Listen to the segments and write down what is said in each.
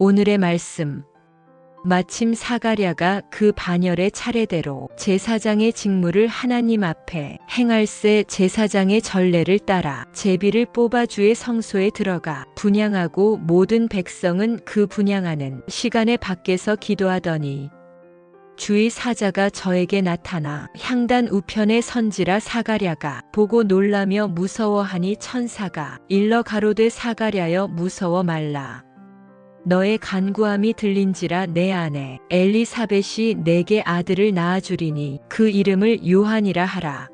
오늘의 말씀. 마침 사가랴가 그 반열의 차례대로 제사장의 직무를 하나님 앞에 행할세 제사장의 전례를 따라 제비를 뽑아 주의 성소에 들어가 분양하고 모든 백성은 그 분양하는 시간에 밖에서 기도하더니 주의 사자가 저에게 나타나 향단 우편에 선지라 사가랴가 보고 놀라며 무서워하니 천사가 일러 가로되 사가랴여 무서워 말라. 너의 간구함이 들린지라 내 안에 엘리사벳이 내게 아들을 낳아주리니 그 이름을 요한이라 하라.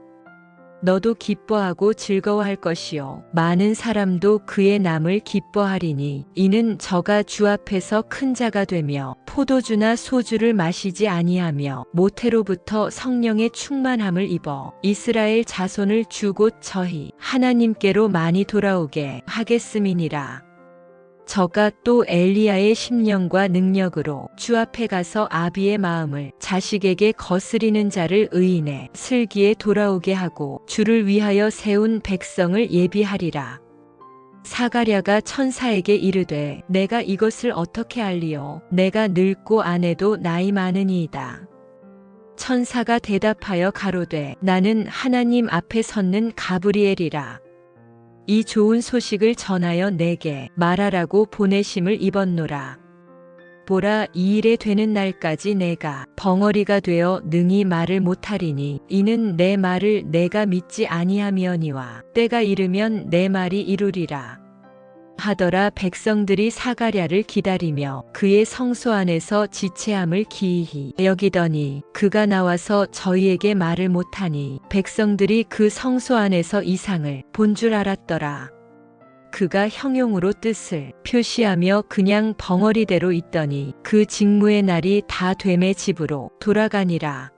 너도 기뻐하고 즐거워할 것이요 많은 사람도 그의 남을 기뻐하리니 이는 저가 주 앞에서 큰 자가 되며 포도주나 소주를 마시지 아니하며 모태로부터 성령의 충만함을 입어 이스라엘 자손을 주곧 저희 하나님께로 많이 돌아오게 하겠음이니라. 저가 또 엘리야의 심령과 능력으로 주 앞에 가서 아비의 마음을 자식에게 거스리는 자를 의인의 슬기에 돌아오게 하고 주를 위하여 세운 백성을 예비하리라. 사가랴가 천사에게 이르되 내가 이것을 어떻게 알리요 내가 늙고 아내도 나이 많으니이다. 천사가 대답하여 가로되 나는 하나님 앞에 섰는 가브리엘이라. 이 좋은 소식을 전하여 내게 말하라고 보내심을 입었노라. 보라 이 일에 되는 날까지 내가 벙어리가 되어 능히 말을 못하리니 이는 내 말을 내가 믿지 아니하며니와 때가 이르면 내 말이 이루리라. 하더라 백성들이 사가랴를 기다리며 그의 성소 안에서 지체함을 기이히 여기더니 그가 나와서 저희에게 말을 못하니 백성들이 그 성소 안에서 이상을 본 줄 알았더라. 그가 형용으로 뜻을 표시하며 그냥 벙어리대로 있더니 그 직무의 날이 다 됨의 집으로 돌아가니라.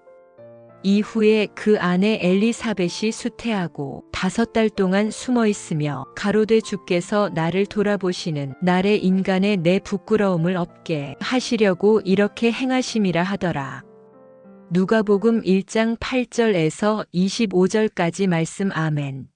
이후에 그 아내 엘리사벳이 수태하고 다섯 달 동안 숨어 있으며 가로되 주께서 나를 돌아보시는 날의 인간의 내 부끄러움을 없게 하시려고 이렇게 행하심이라 하더라. 누가복음 1장 8절에서 25절까지 말씀 아멘.